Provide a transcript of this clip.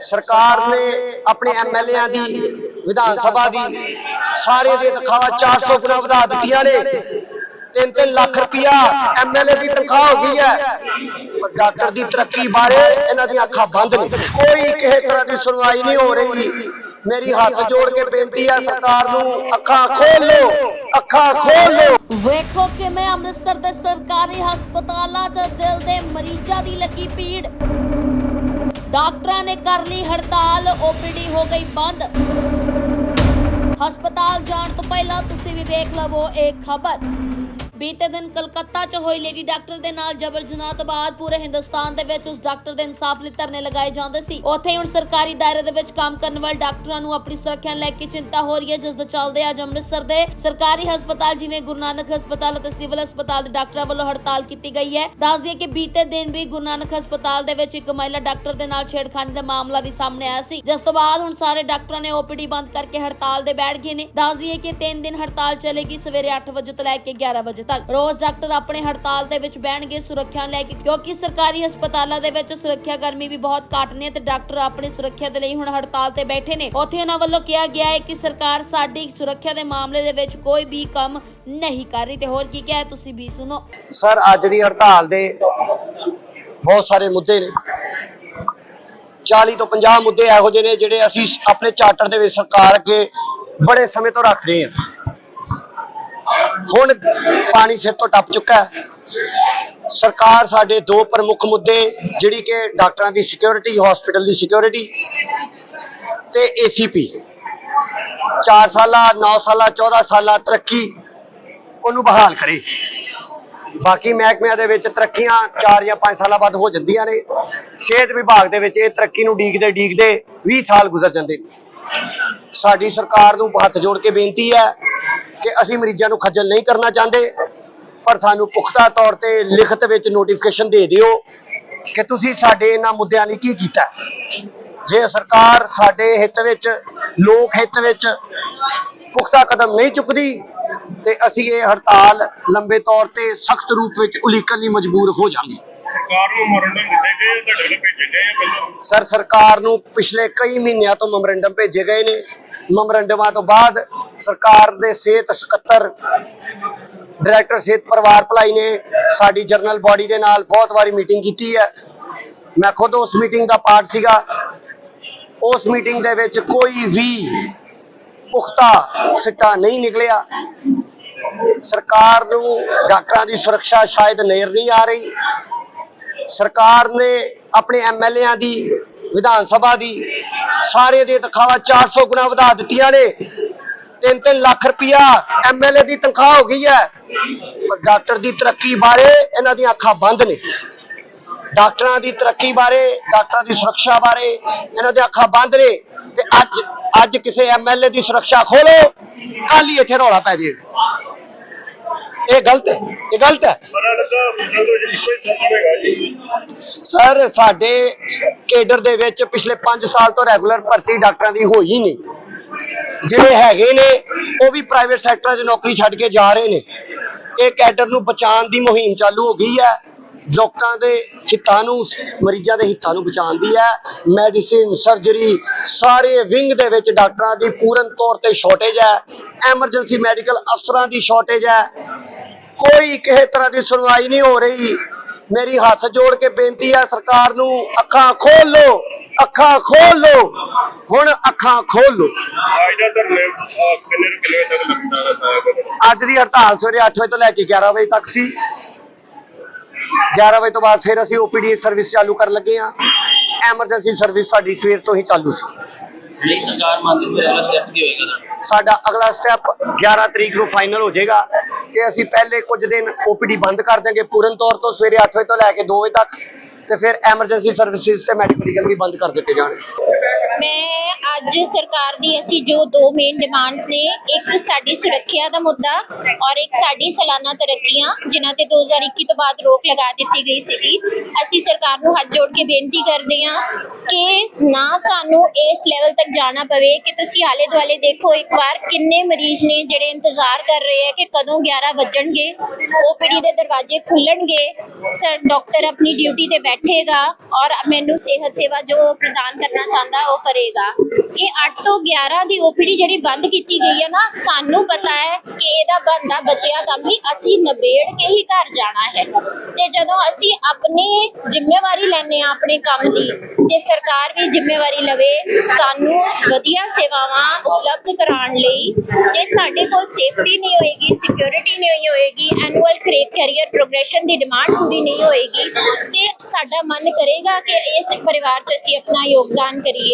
ਸਰਕਾਰ ਨੇ ਆਪਣੇ ਐਮਐਲਏਆਂ ਦੀ ਵਿਧਾਨ ਸਭਾ ਦੀ ਸਾਰੇ ਦੇ ਤਨਖਾਹਾਂ 400 ਗੁਣਾ ਵਧਾ ਦਿੱਤੀਆਂ ਨੇ। 3-3 ਲੱਖ ਰੁਪਇਆ ਐਮਐਲਏ ਦੀ ਤਨਖਾਹ ਹੋ ਗਈ ਹੈ। ਪਰ ਡਾਕਟਰ ਦੀ ਤਰੱਕੀ ਬਾਰੇ ਇਹਨਾਂ ਦੀਆਂ ਅੱਖਾਂ ਬੰਦ ਨੇ। ਕੋਈ ਕਿਸੇ ਤਰ੍ਹਾਂ ਦੀ ਸੁਣਵਾਈ ਨਹੀਂ ਹੋ ਰਹੀ। ਮੇਰੀ ਹੱਥ ਜੋੜ ਕੇ ਬੇਨਤੀ ਹੈ ਸਰਕਾਰ ਨੂੰ ਅੱਖਾਂ ਖੋਲ ਲਓ। ਅੱਖਾਂ ਖੋਲ ਲਓ। ਵੇਖੋ ਕਿਵੇਂ ਅੰਮ੍ਰਿਤਸਰ ਦੇ ਸਰਕਾਰੀ ਹਸਪਤਾਲਾਂ 'ਚ ਦਿਲ ਦੇ ਮਰੀਜ਼ਾਂ ਦੀ ਲੱਗੀ ਭੀੜ। ਡਾਕਟਰਾਂ ਨੇ ਕਰ ਲਈ ਹੜਤਾਲ, ਓਪੀਡੀ ਹੋ ਗਈ ਬੰਦ। ਹਸਪਤਾਲ ਜਾਣ ਤੋਂ ਪਹਿਲਾਂ ਤੁਸੀਂ ਵੀ ਵੇਖ ਲਵੋ ਇਹ ਖਬਰ। ਬੀਤੇ ਦਿਨ ਕਲਕੱਤਾ 'ਚ ਹੋਈ ਲੇਡੀ ਡਾਕਟਰ ਦੇ ਨਾਲ ਜਬਰ ਜਨਾਹ ਤੋਂ ਬਾਅਦ ਪੂਰੇ ਹਿੰਦੁਸਤਾਨ ਦੇ ਵਿੱਚ ਉਸ ਡਾਕਟਰ ਦੇ ਇਨਸਾਫ ਲਈ ਧਰਨੇ ਲਗਾਏ ਜਾਂਦੇ ਸੀ। ਉੱਥੇ ਹੀ ਹੁਣ ਸਰਕਾਰੀ ਦਾਇਰੇ ਦੇ ਵਿੱਚ ਕੰਮ ਕਰਨ ਵਾਲੇ ਡਾਕਟਰਾਂ ਨੂੰ ਆਪਣੀ ਸੁਰੱਖਿਆ ਲੈ ਕੇ ਚਿੰਤਾ ਹੋ ਰਹੀ ਹੈ, ਜਿਸ ਦੇ ਚੱਲਦੇ ਅੱਜ ਅੰਮ੍ਰਿਤਸਰ ਦੇ ਸਰਕਾਰੀ ਹਸਪਤਾਲ, ਜਿਵੇਂ ਗੁਰੂ ਨਾਨਕ ਹਸਪਤਾਲ ਅਤੇ ਸਿਵਲ ਹਸਪਤਾਲ ਦੇ ਡਾਕਟਰਾਂ ਵੱਲੋਂ ਹੜਤਾਲ ਕੀਤੀ ਗਈ ਹੈ। ਦੱਸ ਦਈਏ ਕਿ ਬੀਤੇ ਦਿਨ ਵੀ ਗੁਰੂ ਨਾਨਕ ਹਸਪਤਾਲ ਦੇ ਵਿੱਚ ਇੱਕ ਮਹਿਲਾ ਡਾਕਟਰ ਦੇ ਨਾਲ ਛੇੜਖਾਨੀ ਦਾ ਮਾਮਲਾ ਵੀ ਸਾਹਮਣੇ ਆਇਆ ਸੀ, ਜਿਸ ਤੋਂ ਬਾਅਦ ਹੁਣ ਸਾਰੇ ਡਾਕਟਰਾਂ ਨੇ ਓਪੀਡੀ ਬੰਦ ਕਰਕੇ ਹੜਤਾਲ ਦੇ ਬੈਠ ਗਏ ਨੇ। ਦੱਸ ਦਈਏ ਕਿ 3 ਦਿਨ ਹੜਤਾਲ ਚੱਲੇਗੀ, ਸਵੇਰੇ 8 ਵਜੇ ਤੋਂ ਲੈ ਕੇ 11 ਵਜੇ ਤੱਕ ਰੋਜ਼ ਡਾਕਟਰ ਆਪਣੇ ਹੜਤਾਲ ਦੇ ਵਿੱਚ ਬਹਿਣਗੇ, ਸੁਰੱਖਿਆ ਲੈ ਕੇ, ਕਿਉਂਕਿ ਸਰਕਾਰੀ ਹਸਪਤਾਲਾਂ ਦੇ ਵਿੱਚ ਸੁਰੱਖਿਆ ਕਰਮੀ ਵੀ ਬਹੁਤ ਘੱਟ ਨੇ ਤੇ ਡਾਕਟਰ ਆਪਣੀ ਸੁਰੱਖਿਆ ਦੇ ਲਈ ਹੁਣ ਹੜਤਾਲ ਤੇ ਬੈਠੇ ਨੇ। ਉੱਥੇ ਉਹਨਾਂ ਵੱਲੋਂ ਕਿਹਾ ਗਿਆ ਹੈ ਕਿ ਸਰਕਾਰ ਸਾਡੀ ਸੁਰੱਖਿਆ ਦੇ ਮਾਮਲੇ ਦੇ ਵਿੱਚ ਕੋਈ ਵੀ ਕੰਮ ਨਹੀਂ ਕਰ ਰਹੀ। ਤੇ ਹੋਰ ਕੀ ਕਿਹਾ ਤੁਸੀਂ ਵੀ ਸੁਣੋ। ਸਰ, ਅੱਜ ਦੀ ਹੜਤਾਲ ਦੇ ਬਹੁਤ ਸਾਰੇ ਮੁੱਦੇ ਨੇ। 40 ਤੋਂ 50 ਮੁੱਦੇ ਇਹੋ ਜਿਹੇ ਨੇ ਜਿਹੜੇ ਅਸੀਂ ਆਪਣੇ ਚਾਰਟਰ ਦੇ ਵਿੱਚ ਸਰਕਾਰ ਅੱਗੇ ਬੜੇ ਸਮੇਂ ਤੋਂ ਰੱਖ ਰਹੇ ਹਾਂ। ਹੁਣ ਪਾਣੀ ਸਿਰ ਤੋਂ ਟੱਪ ਚੁੱਕਾ ਹੈ। ਸਰਕਾਰ ਸਾਡੇ ਦੋ ਪ੍ਰਮੁੱਖ ਮੁੱਦੇ, ਜਿਹੜੀ ਕਿ ਡਾਕਟਰਾਂ ਦੀ ਸਿਕਿਉਰਿਟੀ ਹਸਪੀਟਲ ਦੀ ਸਿਕਿਉਰਿਟੀ ਤੇ ਏਸੀਪੀ 4 ਸਾਲਾ 9 ਸਾਲਾ 14 ਸਾਲਾ ਤਰੱਕੀ ਉਹਨੂੰ ਬਹਾਲ ਕਰੇ। ਬਾਕੀ ਮਹਿਕਮਿਆਂ ਦੇ ਵਿੱਚ ਤਰੱਕੀਆਂ 4 ਜਾਂ 5 ਸਾਲਾਂ ਬਾਅਦ ਹੋ ਜਾਂਦੀਆਂ ਨੇ। ਸਿਹਤ ਵਿਭਾਗ ਦੇ ਵਿੱਚ ਇਹ ਤਰੱਕੀ ਨੂੰ ਡੀਕਦੇ ਡੀਕਦੇ 20 ਸਾਲ ਗੁਜ਼ਰ ਜਾਂਦੇ ਨੇ। ਸਾਡੀ ਸਰਕਾਰ ਨੂੰ ਹੱਥ ਜੋੜ ਕੇ ਬੇਨਤੀ ਹੈ ਕਿ ਅਸੀਂ ਮਰੀਜ਼ਾਂ ਨੂੰ ਖੱਜਲ ਨਹੀਂ ਕਰਨਾ ਚਾਹੁੰਦੇ ਪਰ ਸਾਨੂੰ ਪੁਖਤਾ ਤੌਰ ਤੇ ਲਿਖਤ ਵਿੱਚ ਨੋਟੀਫਿਕੇਸ਼ਨ ਦੇ ਦਿਓ ਕਿ ਤੁਸੀਂ ਸਾਡੇ ਇਹਨਾਂ ਮੁੱਦਿਆਂ ਲਈ ਕੀ ਕੀਤਾ। ਜੇ ਸਰਕਾਰ ਸਾਡੇ ਹਿੱਤ ਵਿੱਚ ਲੋਕ ਹਿੱਤ ਵਿੱਚ ਪੁਖਤਾ ਕਦਮ ਨਹੀਂ ਚੁੱਕਦੀ ਤੇ ਅਸੀਂ ਇਹ ਹੜਤਾਲ ਲੰਬੇ ਤੌਰ ਤੇ ਸਖਤ ਰੂਪ ਵਿੱਚ ਉਲੀਕਣ ਲਈ ਮਜਬੂਰ ਹੋ ਜਾਵਾਂਗੇ ਸਰਕਾਰ ਨੂੰ ਮਰੰਡਮ ਦਿੱਤੇ ਗਏ ਤੁਹਾਡੇ ਵੱਲੋਂ ਭੇਜੇ ਗਏ ਪਹਿਲਾਂ? ਸਰ ਸਰਕਾਰ ਨੂੰ ਪਿਛਲੇ ਕਈ ਮਹੀਨਿਆਂ ਤੋਂ ਮੈਮੋਰੰਡਮ ਭੇਜੇ ਗਏ ਨੇ। ਮੈਮੋਰੰਡਮਾਂ ਤੋਂ ਬਾਅਦ ਸਰਕਾਰ ਦੇ ਸਿਹਤ ਸਕੱਤਰ ਡਾਇਰੈਕਟਰ ਸਿਹਤ ਪਰਿਵਾਰ ਭਲਾਈ ਨੇ ਸਾਡੀ ਜਰਨਲ ਬਾਡੀ ਦੇ ਨਾਲ ਬਹੁਤ ਵਾਰੀ ਮੀਟਿੰਗ ਕੀਤੀ ਹੈ। ਮੈਂ ਖੁਦ ਉਸ ਮੀਟਿੰਗ ਦਾ ਪਾਰਟ ਸੀਗਾ। ਉਸ ਮੀਟਿੰਗ ਦੇ ਵਿੱਚ ਕੋਈ ਵੀ ਪੁਖਤਾ ਸਿੱਟਾ ਨਹੀਂ ਨਿਕਲਿਆ। ਸਰਕਾਰ ਨੂੰ ਡਾਕਟਰਾਂ ਦੀ ਸੁਰੱਖਿਆ ਸ਼ਾਇਦ ਨਜ਼ਰ ਨਹੀਂ ਆ ਰਹੀ। ਸਰਕਾਰ ਨੇ ਆਪਣੇ ਐਮਐਲਏਆਂ ਦੀ, ਵਿਧਾਨ ਸਭਾ ਦੀ, ਸਾਰੇ ਦੇ ਤਨਖਾਹਾਂ 400 ਗੁਣਾ ਵਧਾ ਦਿੱਤੀਆਂ ਨੇ। 3-3 ਲੱਖ ਰੁਪਇਆ ਐਮਐਲਏ ਦੀ ਤਨਖਾਹ ਹੋ ਗਈ ਹੈ। ਪਰ ਡਾਕਟਰ ਦੀ ਤਰੱਕੀ ਬਾਰੇ ਇਹਨਾਂ ਦੀਆਂ ਅੱਖਾਂ ਬੰਦ ਨੇ। ਡਾਕਟਰਾਂ ਦੀ ਤਰੱਕੀ ਬਾਰੇ, ਡਾਕਟਰਾਂ ਦੀ ਸੁਰੱਖਿਆ ਬਾਰੇ ਇਹਨਾਂ ਦੀਆਂ ਅੱਖਾਂ ਬੰਦ ਨੇ ਤੇ ਅੱਜ ਅੱਜ ਕਿਸੇ ਐਮਐਲਏ ਦੀ ਸੁਰੱਖਿਆ ਖੋਲੋ ਕੱਲ ਹੀ ਇੱਥੇ ਰੌਲਾ ਪੈ ਜੇ ਇਹ ਗਲਤ ਹੈ, ਇਹ ਗਲਤ ਹੈ। ਸਰ, ਸਾਡੇ ਕੇਡਰ ਦੇ ਵਿੱਚ ਪਿਛਲੇ 5 ਸਾਲ ਤੋਂ ਰੈਗੂਲਰ ਭਰਤੀ ਡਾਕਟਰਾਂ ਦੀ ਹੋਈ ਨਹੀਂ। ਜਿਹੜੇ ਹੈਗੇ ਨੇ, ਉਹ ਵੀ ਪ੍ਰਾਈਵੇਟ ਸੈਕਟਰਾਂ 'ਚ ਨੌਕਰੀ ਛੱਡ ਕੇ ਜਾ ਰਹੇ ਨੇ। ਇਹ ਕੈਡਰ ਨੂੰ ਬਚਾਉਣ ਦੀ ਮੁਹਿੰਮ ਚਾਲੂ ਹੋ ਗਈ ਹੈ। ਲੋਕਾਂ ਦੇ ਹਿੱਤਾਂ ਨੂੰ, ਮਰੀਜ਼ਾਂ ਦੇ ਹਿੱਤਾਂ ਨੂੰ ਬਚਾਉਣ ਦੀ ਹੈ। ਮੈਡੀਸਿਨ ਸਰਜਰੀ ਸਾਰੇ ਵਿੰਗ ਦੇ ਵਿੱਚ ਡਾਕਟਰਾਂ ਦੀ ਪੂਰਨ ਤੌਰ ਤੇ ਸ਼ਾਰਟੇਜ ਹੈ। ਐਮਰਜੈਂਸੀ ਮੈਡੀਕਲ ਅਫਸਰਾਂ ਦੀ ਸ਼ਾਰਟੇਜ ਹੈ। ਕੋਈ ਕਿਸੇ ਤਰ੍ਹਾਂ ਦੀ ਸੁਣਵਾਈ ਨਹੀਂ ਹੋ ਰਹੀ। ਮੇਰੀ ਹੱਥ ਜੋੜ ਕੇ ਬੇਨਤੀ ਹੈ ਸਰਕਾਰ ਨੂੰ, ਅੱਖਾਂ ਖੋਲ ਲਓ। ਅੱਖਾਂ ਖੋਲ। ਲਓ ਹੁਣ ਅੱਖਾਂ ਖੋਲ। ਲਓ ਅੱਜ ਦਾ ਹੜਤਾਲ ਸਵੇਰੇ 8 ਵਜੇ ਤੋਂ ਲੈ ਕੇ 11 ਵਜੇ ਤੱਕ ਸੀ। 11 ਵਜੇ ਤੋਂ ਬਾਅਦ ਫਿਰ ਅਸੀਂ ਓਪੀਡੀ ਸਰਵਿਸ ਚਾਲੂ ਕਰਨ ਲੱਗੇ ਆ ਐਮਰਜੈਂਸੀ ਸਰਵਿਸ ਸਾਡੀ ਸਵੇਰ ਤੋਂ ਹੀ ਚਾਲੂ ਸੀ। ਨਹੀਂ ਸਰਕਾਰ ਮੰਨਦੀ ਫਿਰ ਅਗਲਾ ਸਟੈਪ ਕੀ ਹੋਏਗਾ ਤੁਹਾਡਾ ਸਾਡਾ ਅਗਲਾ ਸਟੈਪ 11 ਤਰੀਕ ਨੂੰ ਫਾਈਨਲ ਹੋ ਜਾਏਗਾ ਕਿ ਅਸੀਂ ਪਹਿਲੇ ਕੁਝ ਦਿਨ ਓਪੀਡੀ ਬੰਦ ਕਰ ਦਾਂਗੇ ਪੂਰਨ ਤੌਰ ਤੋਂ ਸਵੇਰੇ 8 ਵਜੇ ਤੋਂ ਲੈ ਕੇ 2 ਵਜੇ ਤੱਕ। ਤੇ ਫਿਰ ਐਮਰਜੈਂਸੀ ਸਰਵਿਸਿਜ਼ ਤੇ ਮੈਡੀਕਲ ਵੀ ਬੰਦ ਕਰ ਦਿੱਤੇ ਜਾਣਗੇ। ਮੈਂ ਅੱਜ ਸਰਕਾਰ ਦੀ ਅਸੀਂ ਜੋ ਦੋ ਮੇਨ ਡਿਮਾਂਡਸ ਨੇ, ਇੱਕ ਸਾਡੀ ਸੁਰੱਖਿਆ ਦਾ ਮੁੱਦਾ ਔਰ ਇੱਕ ਸਾਡੀ ਸਾਲਾਨਾ ਤਰੱਕੀਆਂ, ਜਿਨ੍ਹਾਂ ਤੇ 2021 ਤੋਂ ਬਾਅਦ ਰੋਕ ਲਗਾ ਦਿੱਤੀ ਗਈ ਸੀਗੀ। ਅਸੀਂ ਸਰਕਾਰ ਨੂੰ ਹੱਥ ਜੋੜ ਕੇ ਬੇਨਤੀ ਕਰਦੇ ਹਾਂ ਕਿ ਨਾ ਸਾਨੂੰ ਇਸ ਲੈਵਲ ਤੱਕ ਜਾਣਾ ਪਵੇ, ਕਿ ਤੁਸੀਂ ਆਲੇ ਦੁਆਲੇ ਦੇਖੋ ਇੱਕ ਵਾਰ ਕਿੰਨੇ ਮਰੀਜ਼ ਨੇ ਜਿਹੜੇ ਇੰਤਜ਼ਾਰ ਕਰ ਰਹੇ ਆ ਕਿ ਕਦੋਂ 11 ਵੱਜਣਗੇ ਓਪੀਡੀ ਦੇ ਦਰਵਾਜ਼ੇ ਖੁੱਲਣਗੇ, ਸਰ ਡਾਕਟਰ ਆਪਣੀ ਡਿਊਟੀ ਤੇ ਬੈਠੇਗਾ ਔਰ ਮੈਨੂੰ ਸਿਹਤ ਸੇਵਾ ਜੋ ਪ੍ਰਦਾਨ ਕਰਨਾ ਚਾਹੁੰਦਾ ਉਹ ਕਰੇਗਾ। ਇਹ 8 ਤੋਂ 11 ਦੀ ਓਪੀਡੀ ਜਿਹੜੀ ਬੰਦ ਕੀਤੀ ਗਈ ਹੈ ਨਾ, ਸਾਨੂੰ ਪਤਾ ਹੈ ਕਿ ਇਹਦਾ ਬੰਦਾ ਬਚਿਆ ਕੰਮ ਵੀ ਅਸੀਂ ਨਿਬੇੜ ਕੇ ਹੀ ਘਰ ਜਾਣਾ ਹੈ। ਤੇ ਜਦੋਂ ਅਸੀਂ ਆਪਣੀ ਜ਼ਿੰਮੇਵਾਰੀ ਲੈਨੇ ਆ ਆਪਣੇ ਕੰਮ ਦੀ, ਤੇ ਸਰਕਾਰ ਵੀ ਜ਼ਿੰਮੇਵਾਰੀ ਲਵੇ, ਸਾਨੂੰ ਵਧੀਆ ਸੇਵਾਵਾਂ ਉਪਲਬਧ ਕਰਾਉਣ ਲਈ, ਜੇ ਸਾਡੇ ਕੋਲ ਸੇਫਟੀ ਨਹੀਂ ਹੋਏਗੀ ਸਿਕਿਉਰਿਟੀ ਨਹੀਂ ਹੋਏਗੀ ਐਨੂਅਲ ਕੈਰੀਅਰ ਪ੍ਰੋਗਰੈਸ਼ਨ ਦੀ ਡਿਮਾਂਡ ਪੂਰੀ ਨਹੀਂ ਹੋਏਗੀ, ਤੇ ਸਾਡਾ ਮਨ ਕਰੇਗਾ ਕਿ ਇਸ ਪਰਿਵਾਰ 'ਚ ਅਸੀਂ ਆਪਣਾ ਯੋਗਦਾਨ ਕਰੀਏ।